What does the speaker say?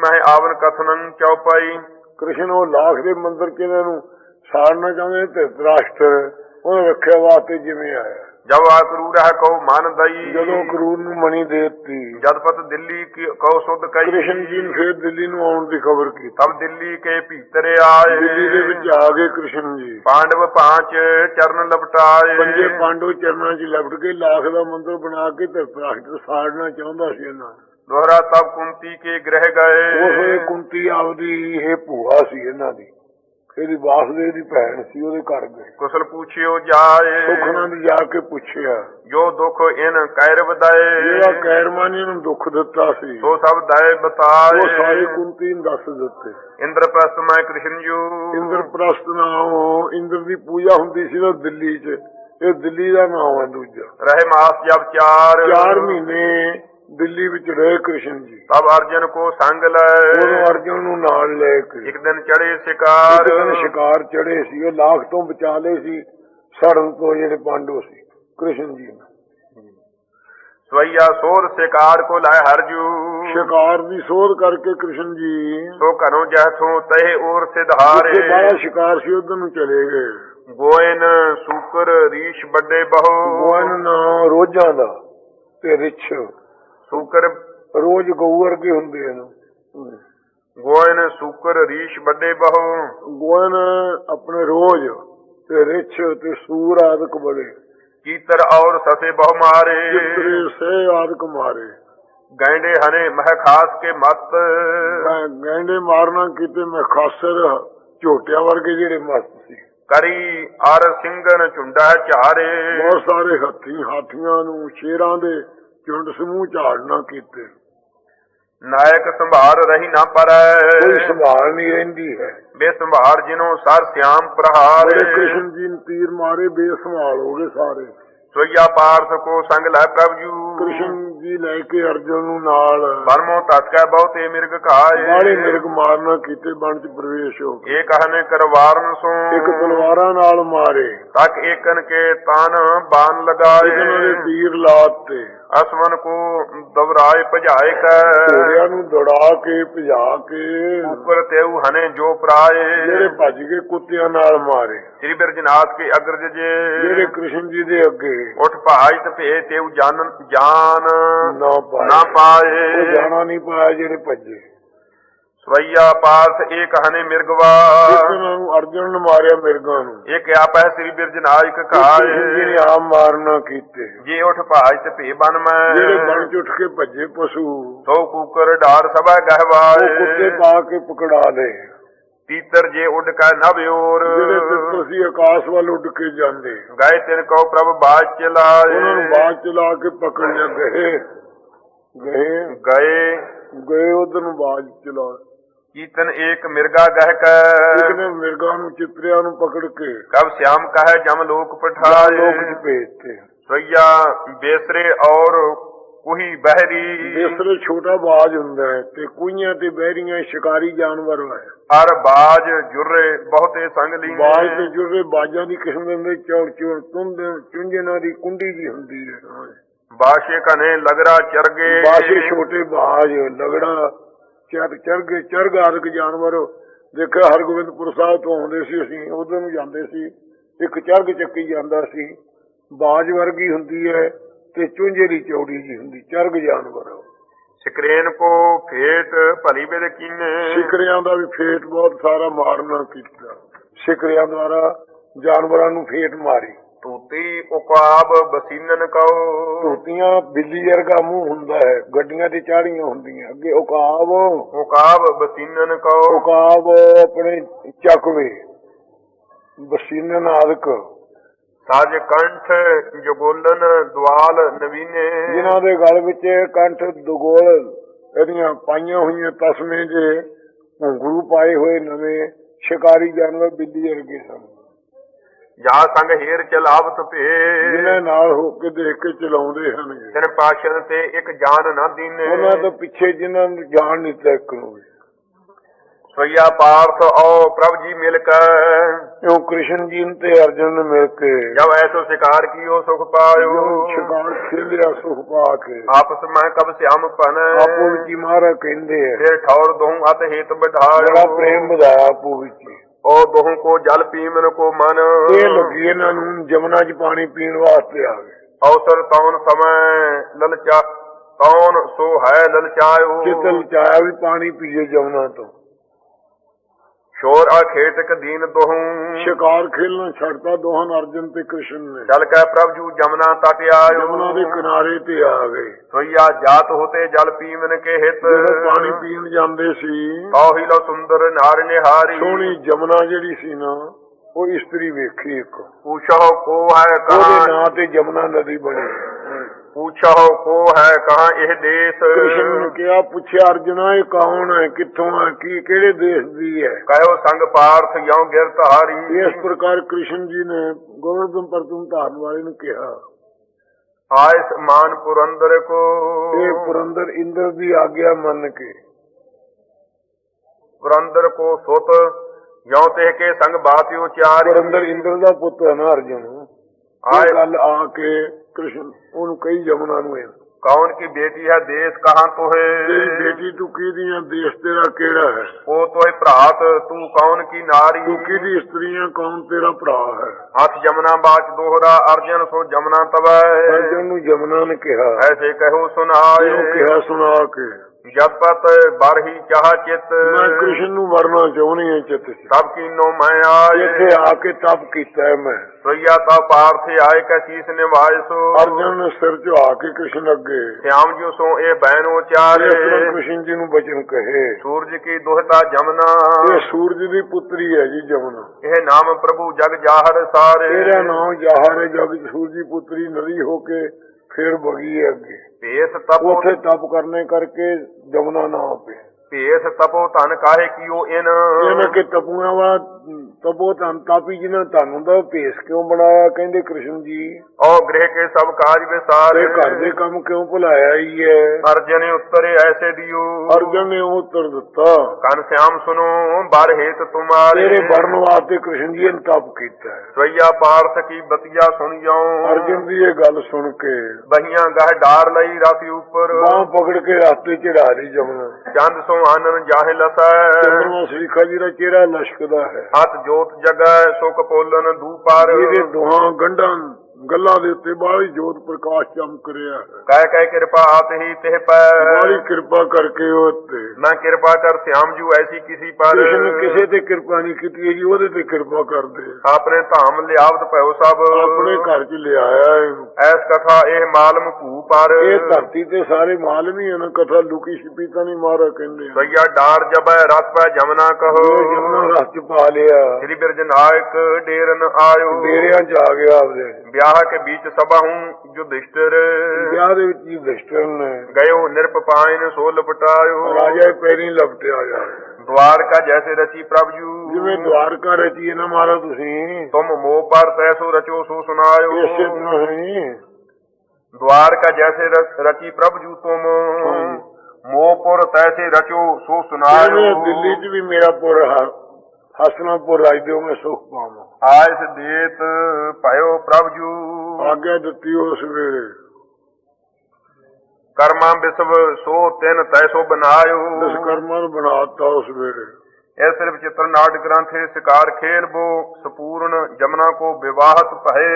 ਮਹਿ ਆਵਨ ਕਥਨੰ ਚਉਪਾਈ। ਕ੍ਰਿਸ਼ਨ ਉਹ ਲਾਖ ਦੇ ਮੰਦਰ ਇਹਨਾਂ ਨੂੰ ਸਾੜਨਾ ਚਾਹੁੰਦੇ ਤੇ ਧ੍ਰਿਤਰਾਸ਼ਟਰ ਉਹਨੇ ਰੱਖਿਆ ਵਾਸਤੇ ਜਿਵੇਂ ਆਇਆ। ਜਬ ਆਕਰੂ ਰਹਿ ਕਉ ਮਨ ਦਈ। ਜਦੋਂ ਕਰੂਰ ਨੂੰ ਮਣੀ ਦੇ ਦਿੱਤੀ। ਜਦਪਤ ਦਿੱਲੀ ਕੀ ਕਉ ਸੁਧ ਕਈ ਕ੍ਰਿਸ਼ਨ ਜੀ ਨੇ ਫਿਰ ਦਿੱਲੀ ਨੂੰ ਆਉਣ ਦੀ ਖਬਰ ਕੀਤੀ। ਤਬ ਦਿੱਲੀ ਕੇ ਭੀਤਰ ਆਏ। ਦਿੱਲੀ ਦੇ ਵਿੱਚ ਆ ਗਏ ਕ੍ਰਿਸ਼ਨ ਜੀ। ਪਾਂਡਵ ਪਾਂਚ ਚਰਨ ਲਪਟਾਏ। ਪੰਜੇ ਪਾਂਡਵ ਚਰਨਾਂ 'ਚ ਲਪਟ ਕੇ ਲਾਖ ਦਾ ਮੰਦਰ ਬਣਾ ਕੇ ਧਰਤਰਾਸ਼ਟਰ ਸਾੜਨਾ ਚਾਹੁੰਦਾ ਸੀ ਇਹਨਾਂ ਦੋਹਰਾ ਤਬ ਕੁੰਤੀ ਕੇ ਗ੍ਰਹਿ ਗਏ। ਕੁੰਤੀ ਆਪਦੀ ਇਹ ਭੂਆ ਸੀ ਇਹਨਾਂ ਦੀ। ਇਹਦੀ ਵਾਸਦੇ ਦੀ ਭੈਣ ਸੀ ਉਹਦੇ ਘਰ ਗਏ। ਕੁਸਲ ਪੁੱਛਿਓ ਜਾਏ। ਸੁਖਨਾ ਨੇ ਜਾ ਕੇ ਪੁੱਛਿਆ। ਜੋ ਦੁਖ ਇਨ ਕੈਰ ਬਦਾਏ ਜਿਹੜਾ ਕੈਰਮਾਨੀ ਨੂੰ ਦੁੱਖ ਦਿੱਤਾ ਸੀ ਸੋ ਸਭ ਦਾਏ ਉਹ ਸਾਰੇ ਬਤਾਏ ਕੁੰਤੀ ਨੂੰ ਦੱਸ ਦਿੱਤੇ। ਇੰਦਰਪ੍ਰਸਥ ਮੈਂ ਕ੍ਰਿਸ਼ਨ ਜੂ। ਇੰਦਰਪ੍ਰਸਤ ਨਾਮ ਇੰਦਰ ਦੀ ਪੂਜਾ ਹੁੰਦੀ ਸੀ ਨਾ ਦਿੱਲੀ 'ਚ। ਇਹ ਦਿੱਲੀ ਦਾ ਨਾਮ ਹੈ ਦੂਜਾ। ਰਹੇ ਮਾਸ ਜਬ ਚਾਰ। ਚਾਰ ਮਹੀਨੇ ਦਿੱਲੀ ਵਿੱਚ ਰਹੇ ਕ੍ਰਿਸ਼ਨ ਜੀ। ਤਬ ਅਰਜਨ ਕੋ ਸੰਗ ਉਹਨੂੰ ਲੈ ਅਰਜੁਨ ਨੂੰ ਨਾਲ ਲੈ ਕੇ ਇੱਕ ਦਿਨ ਚੜੇ ਇੱਕ ਸ਼ਿਕਾਰ ਦਿਨ ਸ਼ਿਕਾਰ ਚੜੇ ਸੀ ਉਹ ਲਾਖ ਤੋਂ ਬਚਾ ਲਏ ਸੀ ਸੜਨ ਤੋਂ ਜਿਹੜੇ ਪਾਂਡਵ ਸੀ ਕ੍ਰਿਸ਼ਨ ਜੀ ਨੇ। ਸਵਈਆ ਸੋਰ ਸ਼ਿਕਾਰ ਕੋ ਲੈ ਹਰਜੂ। ਸ਼ਿਕਾਰ ਦੀ ਸੋਧ ਕਰਕੇ ਕ੍ਰਿਸ਼ਨ ਜੀ ਸੋ ਘਰੋਂ ਜੈਥੋਂ ਤਹਿ ਔਰ ਸਿਧਾਰੇ। ਜਿੱਥੇ ਬੜਾ ਸ਼ਿਕਾਰ ਸੀ ਉਧਰ ਨੂੰ ਚਲੇ ਗਏ। ਗੋਇਨ ਸੂਕਰ ਰੀਸ਼ ਵੱਡੇ ਬਹੁ। ਗੋਇਨ ਰੋਜ਼ਾਂ ਦਾ ਤੇ ਰਿਛ। ਸੂਕਰ ਰੋਜ਼ ਗਊ ਵਰਗੇ ਹੁੰਦੇ ਹਨ ਗੋਇਨ ਸੂਕਰ ਰੀਸ਼ ਵੱਡੇ ਬਹੁ। ਗੋਇਨ ਆਪਣੇ ਰੋਜ਼ ਤੇ ਰਿਛ ਤੇ ਸੂਰ ਆਦਿਕ ਬੜੇ। ਕੀਤਰ ਔਰ ਸਸੇ ਬਹੁ ਮਾਰੇ। ਚਿੱਤਰੇ ਸੇ ਆਦਿਕ ਮਾਰੇ। ਗੈਂਡੇ ਹਨੇ ਮਹਿ ਖਾਸ ਕੇ ਮਤ। ਗੈਂਡੇ ਮਾਰਨਾ ਕੀਤੇ ਮੈਂ ਖਾਸਰ ਝੋਟਿਆਂ ਵਰਗੇ ਜਿਹੜੇ ਮਸਤ ਸੀ। ਕਰੀ ਅਰ ਸਿੰਘਨ ਝੁੰਡਾ ਚਾਰੇ ਬਹੁਤ ਸਾਰੇ ਹੱਥੀ ਹਾਥੀਆਂ ਨੂੰ ਸ਼ੇਰਾਂ ਦੇ ਝੁੰਡ ਸਮੂਹ ਝਾੜਨਾ ਕੀਤੇ? ਨਾਇਕ ਸੰਭਾਰ ਰਹੀ ਨਾ ਕੋਈ ਪਰੈ ਸੰਭਾਲ ਨਹੀਂ ਰਹਿੰਦੀ ਹੈ। ਬੇਸੰਭਾਰ ਜਿਨੋ ਸਰ ਸਿਆਮ ਪ੍ਰਹਾਰੇ। ਕ੍ਰਿਸ਼ਨ ਜੀ ਨੇ ਤੀਰ ਮਾਰੇ ਬੇਸੰਭਾਲ ਹੋ ਗਏ ਸਾਰੇ। ਸੋਈਆ ਪਾਰਥ ਕੋ ਸੰਗ ਲੈ ਪ੍ਰਭ। ਜੂ ਕ੍ਰਿਸ਼ਨ ਜੀ ਲੈ ਕੇ ਅਰਜੁਨ ਨੂੰ ਨਾਲ। ਬਰਮੋ ਤਸਕੈ ਬਹੁਤੇ ਮਿਰਗ ਖਾਏ ਬਾਲੇ ਮਿਰਗ ਮਾਰਨਾ ਕੀਤੇ ਬਣ ਚ ਪ੍ਰਵੇਸ਼ ਹੋ ਇਹ ਕਹਨੇ ਕਰਵਾਰਨ ਸੋ। ਇੱਕ ਤਲਵਾਰਾਂ ਨਾਲ ਮਾਰੇ। ਤੱਕ ਏਕਨ ਕੇ ਤਨ ਦੇ ਲਗਾਏ। ਤੀਰ ਲਾਤੇ ਅਸਵਨ ਕੋ ਦਵਰਾਏ ਭਜਾਏ ਕੈ। ਘੋੜਿਆਂ ਨੂੰ ਦੌੜਾ ਕੇ ਭਜਾ ਕੇ। ਉਪਰ ਤੇਉ ਹਨੇ ਜੋ ਪ੍ਰਾਏ। ਜਿਹੜੇ ਭੱਜ ਕੇ ਕੁੱਤਿਆਂ ਨਾਲ ਮਾਰੇ। ਸ੍ਰੀ ਬਿਰਜਨਾਥ ਕੇ ਅਗਰਜ ਜਿਹੜੇ ਜੇ ਕ੍ਰਿਸ਼ਨ ਜੀ ਦੇ ਅੱਗੇ। ਉਠ ਭਾਜ ਭੇ ਤੇਉ ਜਾਨ ਜਾਨ ਨਾ ਪਾਏ। ਨਾ ਉਹ ਪਾਏ ਜਾਣਾ ਨਹੀਂ ਪਾਇਆ ਜਿਹੜੇ ਭੱਜੇ। ਸਵਈਆ ਪਾਰਥ ਏਕ ਹਨੇ ਮਿਰਗਵਾ। ਨੂੰ ਅਰਜੁਨ ਨੇ ਮਾਰਿਆ ਮਿਰਗਾਂ ਨੂੰ। ਇੱਕ ਆਪੈ ਸ੍ਰੀ ਬਿਰਜਨਾਇਕ ਕ੍ਰਿਸ਼ਨ ਜੀ ਨੇ ਕਾਏ ਆਮ ਮਾਰਨਾ ਕੀਤੇ। ਜੇ ਉਠ ਭਾਜ ਤੇ ਭੇ ਬਨ ਜਿਹੜੇ ਬਣ ਮੈਂ ਚ ਉੱਠ ਕੇ ਭੱਜੇ ਪਸ਼ੂ। ਸੋ ਕੂਕਰ ਢਾਰ ਸਭਾ ਉਹ ਕੁੱਤੇ ਗਹਿਵਾਏ ਪਾ ਕੇ ਪਕੜਾ ਲਏ। ਤੀਤਰ ਜੇ ਉੱਡ ਕੈ ਨਵਿਓਰ ਜਿਹੜੇ ਤੇ ਤੁਸੀਂ ਆਕਾਸ਼ ਵੱਲ ਉੱਡ ਕੇ ਜਾਂਦੇ। ਗਏ ਤਿਨ ਕਉ ਪ੍ਰਭ ਬਾਜ ਚਲਾਏ ਉਹਨਾਂ ਨੂੰ ਬਾਅਦ ਚਲਾ ਕੇ ਪਕੜ ਲਿਆ ਗਏ। ਗਏ। ਗਏ। ਗਏ ਉਧਰ ਨੂੰ ਬਾਜ ਚਲਾ। ਕੀਤਨ ਏਕ ਮਿਰਗਾ ਗਹਿ ਕੈ। ਨੇ ਮਿਰਗਾਂ ਨੂੰ ਚਿਤਰਿਆਂ ਨੂੰ ਪਕੜ ਕੇ। ਕਬ ਸਿਆਮ ਕਹੈ ਜਮ ਲੋਕ ਲੋਕ ਪਠਾਏ ਚ ਭੇਜਤੇ। ਸਈਆ ਬੇਸਰੇ ਔਰ ਕੁਹੀ ਬਹਿਰੀ। ਬੇਸਰੇ ਛੋਟਾ ਬਾਜ ਹੁੰਦਾ ਹੈ ਤੇ ਕੁਈਆਂ ਤੇ ਬਹਿਰੀਆਂ ਸ਼ਿਕਾਰੀ ਜਾਨਵਰ ਹੈ। ਹਰ ਬਾਜ ਜੁਰੇ ਬਹੁਤੇ ਸੰਗ ਲੀਨੇ ਬਾਜ ਤੇ ਜੁੜੇ ਬਾਜਾਂ ਦੀ ਕਿਸਮ ਦੇ ਹੁੰਦੇ ਚੌੜ ਚੌੜ ਤੁੰਦ ਚੁੰਝਣਾ ਦੀ ਕੁੰਡੀ ਜੀ ਹੁੰਦੀ ਹੈ। ਬਾਸ਼ੇ ਕਨੇ ਲਗਰਾ ਚਰਗੇ। ਬਾਸ਼ੇ ਛੋਟੇ ਬਾਜ ਲਗੜਾ ਚਰ ਚਰਗੇ ਚਰਗ ਆਦਿਕ ਜਾਨਵਰ। ਦੇਖਿਆ ਹਰਗੋਬਿੰਦਪੁਰ ਸਾਹਿਬ ਤੋਂ ਆਉਂਦੇ ਸੀ ਅਸੀਂ ਉਧਰ ਨੂੰ ਜਾਂਦੇ ਸੀ। ਇੱਕ ਚਰਗ ਚੱਕੀ ਜਾਂਦਾ ਸੀ। ਬਾਜ ਵਰਗੀ ਹੁੰਦੀ ਹੈ। ਤੇ ਚੁੰਝੇ ਦੀ ਚੌੜੀ ਜੀ ਹੁੰਦੀ ਚਰਗ ਜਾਨਵਰ ਸਕਰੇਨ ਕੋ ਫੇਟ ਭਲੀ ਬੇਦ ਕੀਨੇ? ਸਿਕਰਿਆਂ ਦਾ ਵੀ ਫੇਟ ਬਹੁਤ ਸਾਰਾ ਮਾਰਨਾ ਕੀਤਾ। ਸਿਕਰਿਆਂ ਦੁਆਰਾ ਜਾਨਵਰਾਂ ਨੂੰ ਫੇਟ ਮਾਰੀ। ਤੂਤੀ ਉਕਾਬ ਬਸੀਨਨ ਕਉ ਧੋਤੀਆਂ ਬਿੱਲੀ ਵਰਗਾ ਮੂੰਹ ਹੁੰਦਾ ਹੈ ਗੱਡੀਆਂ ਤੇ ਚਾੜੀਆਂ ਹੁੰਦੀਆਂ ਅੱਗੇ ਉਕਾਬ। ਉਕਾਬ ਬਸੀਨਨ ਕਉ ਉਕਾਬ ਆਪਣੇ ਚੱਕਵੇ ਬਸੀਨਨ ਆਦਿਕ। ਸਾਜ ਕੰਠ ਜਗੋਲਨ ਦਵਾਲ ਨਵੀਨੇ। ਜਿਨ੍ਹਾਂ ਦੇ ਗਲ ਵਿੱਚ ਕੰਠ ਦੁਗੋਲ ਇਹਦੀਆਂ ਪਾਈਆਂ ਹੋਈਆਂ ਤਸਮੇ ਜੇ ਘੁੰਗਰੂ ਪਾਏ ਹੋਏ ਨਵੇਂ ਸ਼ਿਕਾਰੀ ਜਾਨਵਰ ਬਿੱਲੀ ਵਰਗੇ ਸਨ। ਜਾ ਸੰਗ ਹੀਰ ਚਲਾਵਤ ਭੇ। ਜਿਨ੍ਹਾਂ ਨਾਲ ਹੋ ਕੇ ਦੇਖ ਕੇ ਚਲਾਉਂਦੇ ਹਨ। ਤੇ ਇੱਕ ਜਾਨ ਨਾ ਦੀਨੇ। ਉਹਨਾਂ ਤੋਂ ਪਿੱਛੇ ਜਿਨ੍ਹਾਂ ਨੂੰ ਜਾਣ ਨਹੀਂ ਤੱਕ ਨੂੰ। ਸੋਈਆ ਪਾਰਥ ਔ ਪ੍ਰਭ ਜੀ ਮਿਲ ਕੇ। ਇਉਂ ਕ੍ਰਿਸ਼ਨ ਜੀ ਤੇ ਅਰਜਨ ਨੇ ਮਿਲ ਕੇ? ਜਬ ਐਸੋ ਸਿਕਾਰ ਕੀਓ ਸੁਖ ਪਾਇਓ। ਜੋ ਸ਼ਿਕਾਰ ਖੇਲਿਆ ਸੁਖ ਪਾ ਕੇ। ਆਪਸ ਮੈਂ ਕਬ ਸਿਆਮ ਪਨ। ਆਪੋ ਵਿੱਚ ਹੀ ਮਹਾਰਾਜ ਕਹਿੰਦੇ ਫਿਰ ਠੌਰ ਦੋਹੂੰ ਹਿਤ ਬੜਾ ਬਿਠਾਇਓ ਪ੍ਰੇਮ ਵਧਾਇਆ ਆਪੋ ਵਿੱਚ। ਉਹ ਦੋਹੂੰ ਕੋ ਜਲ ਪੀਵਨ ਕੋ ਮਨ। ਇਹ ਲੱਗੀ ਇਹਨਾਂ ਨੂੰ ਜਮਨਾ 'ਚ ਪਾਣੀ ਪੀਣ ਵਾਸਤੇ ਆ ਗਏ। ਅਵਸਰ ਤੌਨ ਸਮੈ ਲਲਚਾ ਤੌਨ ਸੋ ਹੈ ਲਲਚਾਇਓ। ਚਿਤਲ ਚਾਇਆ ਵੀ ਪਾਣੀ ਪੀਏ ਜਮਨਾ ਤੋਂ। ਸ਼ੋਰ ਅਖੇਟਕ ਦੀਨ ਦੋਹੂੰ। ਸ਼ਿਕਾਰ ਖੇਲਣਾ ਛੱਡਤਾ ਦੋਹਾਂ ਅਰਜਨ ਤੇ ਕ੍ਰਿਸ਼ਨ ਨੇ। ਚਲ ਕੈ ਪ੍ਰਭ ਜੂ ਜਮਨਾ ਤਟ ਆਇਓ ਜਮਨਾ ਦੇ ਕਿਨਾਰੇ ਤੇ ਆ ਗਏ। ਸੋਈਆ ਜਾਤ ਹੋਤੇ ਜਲ ਪੀਵਨ ਕੇ ਹਿਤ। ਪਾਣੀ ਪੀਣ ਜਾਂਦੇ ਸੀ ਤਾਹੀ ਲੋ ਸੁੰਦਰ ਨਾਰ ਨਿਹਾਰੀ। ਸੋਹਣੀ ਜਮਨਾ ਜਿਹੜੀ ਸੀ ਨਾ ਉਹ ਇਸਤਰੀ ਵੇਖੀ ਇੱਕ। ਪੁੱਛੋ ਕੋ ਹੈ ਉਹਦੇ ਕਹਾਂ। ਨਾਂ ਤੇ ਜਮਨਾ ਨਦੀ ਬਣੀ। ਪੁੱਛੋ ਕੋ ਹੈ ਕਹਾਂ ਇਹ ਦੇਸ਼? ਕ੍ਰਿਸ਼ਨ ਨੇ ਕਿਹਾ ਪੁੱਛਿਆ ਅਰਜੁਨਾ ਇਹ ਕੌਣ ਹੈ? ਕਿੱਥੋਂ ਹੈ? ਕੀ ਕਿਹੜੇ ਦੇਸ਼ ਦੀ ਹੈ? ਕਹਿਓ ਸੰਗ ਪਾਰਥ ਯਉ ਗਿਰਤ ਹਾਰੀ ਇਸ ਪ੍ਰਕਾਰ ਕ੍ਰਿਸ਼ਨ ਜੀ ਨੇ ਗੋਵਰਧਨ ਪਰਤੁਮ ਧਾਰਨ ਵਾਲੇ ਨੂੰ ਕਿਹਾ। ਆਇ ਸਮਾਨ ਪੁਰੰਦਰ ਕੋ। ਇਹ ਪੁਰੰਦਰ ਇੰਦਰ ਦੀ ਆਗਿਆ ਮੰਨ ਕੇ। ਪੁਰੰਦਰ ਕੋ ਸੁਤ ਯਉ ਤੇ ਕੇ ਸੰਗ ਬਾਤ ਉਚਾਰੀ। ਪੁਰੰਦਰ ਇੰਦਰ ਦਾ ਪੁੱਤ ਹੈ ਨਾ ਅਰਜੁਨ। ਇਹ ਆਏ ਗੱਲ ਆ ਕੇ ਕ੍ਰਿਸ਼ਨ ਉਹਨੂੰ ਕਹੀ ਜਮਨਾ ਨੂੰ ਇਹ। ਕੌਣ ਕੀ ਬੇਟੀ ਹੈ ਦੇਸ਼ ਕਹਾਂ ਤੋਹੇ? ਤੇਰੀ ਬੇਟੀ ਤੂੰ ਕਿਹਦੀਆਂ ਦੇਸ਼ ਤੇਰਾ ਕਿਹੜਾ ਹੈ? ਉਹ ਤੋਏ ਭਰਾਤ ਤੂੰ ਕੌਣ ਕੀ ਨਾਰੀ? ਤੂੰ ਕਿਹਦੀ ਇਸਤਰੀਆਂ ਕੌਣ ਤੇਰਾ ਭਰਾ ਹੈ? ਹੱਥ ਜਮਨਾ ਬਾਚ ਦੋਹਰਾ ਅਰਜਨ ਸੋ ਜਮਨਾ ਤਵੈ। ਅਰਜਨ ਨੂੰ ਜਮਨਾ ਨੇ ਕਿਹਾ। ਐਸੇ ਕਹੋ ਸੁਨਾਏ ਕਿਹਾ ਸੁਣਾ ਕੇ। ਜਦ ਪਤ ਬਰਹੀ ਚਾਹ ਚਿਤ। ਮੈਂ ਕ੍ਰਿਸ਼ਨ ਨੂੰ ਵਰਨਾ ਚਾਹੁੰਦੀ ਹਾਂ ਚਿੱਤ ਸਭ ਕੀਨੋ ਮੈਂ ਆਏ। ਇੱਥੇ ਆ ਕੇ ਤਪ ਕੀਤਾ ਮੈਂ। ਸੋਈਆ ਤਾ ਪਾਰਥ ਆਏ ਕੈ ਸੀਸ ਨਿਵਾਇ ਸੋ। ਅਰਜਨ ਨੇ ਸਿਰ ਝੁਆ ਕੇ ਕ੍ਰਿਸ਼ਨ ਅੱਗੇ। ਸਿਆਮ ਜੋ ਸੋ ਇਹ ਬੈਨ ਉਚਾਰੇ। ਕ੍ਰਿਸ਼ਨ ਜੀ ਨੂੰ ਬਚਨ ਕਹੇ। ਸੂਰਜ ਕੀ ਦੁਹਤਾ ਜਮਨਾ। ਇਹ ਸੂਰਜ ਦੀ ਪੁੱਤਰੀ ਹੈ ਜੀ ਜਮਨਾ। ਇਹ ਨਾਮ ਪ੍ਰਭੂ ਜਗ ਜਾਹਰ ਸਾਰੇ। ਤੇਰਾ ਨਾਮ ਜਾਹਰ ਜਗ ਸੂਰਜ ਦੀ ਪੁੱਤਰੀ ਨਦੀ ਹੋ ਕੇ ਫਿਰ ਬਗੀ ਹੈ ਅੱਗੇ। ਭੇਸ ਤਪੋ ਉੱਥੇ ਤਪ ਕਰਨੇ ਕਰਕੇ ਜਮਨਾ ਨਾ ਪਏ ਭੇਸ ਤਪੋ ਧਨ ਕਾਹੇ ਕੀਓ ਇਨ? ਇਹਨਾਂ ਕਿ ਤਪੂਆਂ ਵਾ ਤਪੋ ਧਨ ਤਾਪੀ ਜਿਹਨਾਂ ਤੁਹਾਨੂੰ ਦਾ ਭੇਸ ਕਿਉਂ ਬਣਾਇਆ? ਕਹਿੰਦੇ ਕ੍ਰਿਸ਼ਨ ਜੀ। ਔ ਗ੍ਰਹਿ ਕੇ ਸਭ ਕਾਜ ਵਿਸਾਰੇ ਇਹ ਘਰ ਦੇ ਕੰਮ ਕਿਉਂ ਭੁਲਾਇਆ ਹੀ ਹੈ? ਅਰਜਨ ਉਤਰੇ ਐਸੇ ਦਿਓ। ਅਰਜਨ ਨੇ ਉੱਤਰ ਦਿੱਤਾ। ਕਨ ਸਿਆਮ ਸੁਨੋ ਬਾਰ ਹੇਤ ਤੁਮਾਰੇ। ਤੇਰੇ ਵਰਨ ਵਾਸਤੇ ਕ੍ਰਿਸ਼ਨ ਜੀ ਨੇ ਤਪ ਕੀਤਾ ਸਵਈਆ ਪਾਰਥ ਕੀ ਬਤੀਆ ਸੁਣ ਜਾਉ। ਅਰਜਨ ਦੀ ਇਹ ਗੱਲ ਸੁਣ ਕੇ ਬਹੀਆਂ ਗਹ ਡਾਰ ਲਈ ਰਾਤੀ ਉੱਪਰ। ਬਾਹ ਪਕੜ ਕੇ ਰਸਤੇ ਚੜਾ ਲਈ ਜਮਨਾ। ਚੰਦ ਸੋ ਆਨਨ ਜਾਹਿ ਲਸੈ। ਚੰਦਰਮਾ ਸ੍ਰੀਖਾ ਜੀ ਦਾ ਚਿਹਰਾ ਲਸ਼ਕਦਾ ਹੈ। ਹੱਥ ਜੋਤ ਜਗੈ ਸੁਖ ਕਪੋਲਨ ਦੂਪਾਰ। ਇਹਦੇ ਦੋਹਾਂ ਗੰਢਾਂ ਗੱਲਾਂ ਦੇ ਉੱਤੇ ਬਾਹਲੀ ਜੋਤ ਪ੍ਰਕਾਸ਼ ਚਮਕ ਰਿਹਾ ਹੈ। ਕਹਿ ਕਹਿ ਕਿਰਪਾ ਆਤ ਹੀ ਤਿਹ ਪੈ ਬਾਹਲੀ ਕਿਰਪਾ ਕਰਕੇ ਉਹ ਤੇ ਮੈਂ ਕਿਰਪਾ ਕਰ ਸਿਆਮ ਜੂ ਐਸੀ ਕਿਸੀ ਪਰ ਕਿਸੇ ਤੇ ਕਿਰਪਾ ਨਹੀਂ ਕੀਤੀ ਜੀ ਉਹਦੇ ਤੇ ਕਿਰਪਾ ਕਰਦੇ। ਆਪਣੇ ਧਾਮ ਲਿਆਵਤ ਭਇਓ ਸਭ। ਆਪਣੇ ਘਰ ਚ ਲਿਆਇਆ ਐਸ ਕਥਾ ਇਹ ਮਾਲਮ ਭੂ ਪਰ। ਇਹ ਧਰਤੀ ਤੇ ਸਾਰੇ ਮਾਲਮ ਹੀ ਹਨ ਕਥਾ ਲੁਕੀ ਛਿਪੀ ਤਾਂ ਨਹੀਂ ਮਾਰਾ ਕਹਿੰਦੇ ਆ। ਸਈਆ ਡਾਰ ਜਬੈ ਰਸ ਪੈ ਜਮਨਾ ਕਹੋ। ਜਮਨਾ ਰਸ ਚ ਪਾ ਲਿਆ। ਸ੍ਰੀ ਬਿਰਜ ਨਾਇਕ ਡੇਰਨ ਆਇਓ। ਡੇਰਿਆਂ ਚ ਆ ਗਿਆ ਆਪਦੇ। ਵਿਆਹ ਕੇ ਵਿੱਚ ਸਭਾ ਹੂੰ ਯੁਧਿਸ਼ਟਰ ਵਿਆਹ ਦੇ ਵਿੱਚ ਯੁਧਿਸ਼ਟਰ ਨੇ। ਗਇਓ ਨਿਰਪਪਾਇਨ ਸੋ ਲਪਟਾਇਓ ਰਾਜਾ ਪੈਰੀ ਲਪਟਿਆ ਜਾ ਦਵਾਰਕਾ ਜੈਸੇ ਰਚੀ ਪ੍ਰਭ ਜੂ। ਜਿਵੇਂ ਦਵਾਰਕਾ ਰਚੀ ਨਾ ਮਾਰਾ ਤੁਸੀਂ। ਤੁਮ ਮੋਹ ਪਰ ਤੈਸੋ ਰਚੋ ਸੋ ਸੁਨਾਇਓ ਇਸੇ ਨਹੀਂ ਦਵਾਰਕਾ ਜੈਸੇ ਰਚੀ ਪ੍ਰਭ ਜੂ ਤੁਮ। ਮੋਹ ਪਰ ਤੈਸੇ ਰਚੋ ਸੋ ਸੁਨਾਇਓ ਦਿੱਲੀ 'ਚ ਵੀ ਮੇਰਾ ਪੁਰ ਹਸਨਾਪੁਰ ਰਾਜ ਦਿਓ ਮੈਂ ਸੁਖ ਪਾਵਾਂ। ਆਇਸ ਦੇਤ ਭਇਓ ਪ੍ਰਭ ਜੂ। ਆਗੇ ਦਿੱਤੀ ਉਸ ਵੇਲੇ ਕਰਮਾਂ ਬਿਸਵ ਸੋ ਤਿੰਨ ਤੈ ਸੋ ਬਨਾਇਓ। ਇਸ ਕਰਮਾਂ ਨੂੰ ਬਣਾਤਾ ਉਸ ਵੇਲੇ ਇਹ ਸਿਰਫ ਚਿਤਰ ਨਾਟ ਗ੍ਰੰਥੇ ਸਿਕਾਰ ਖੇਲਬੋ ਸਪੂਰਨ ਜਮਨਾ ਕੋ ਵਿਵਾਹਤ ਪਹੇ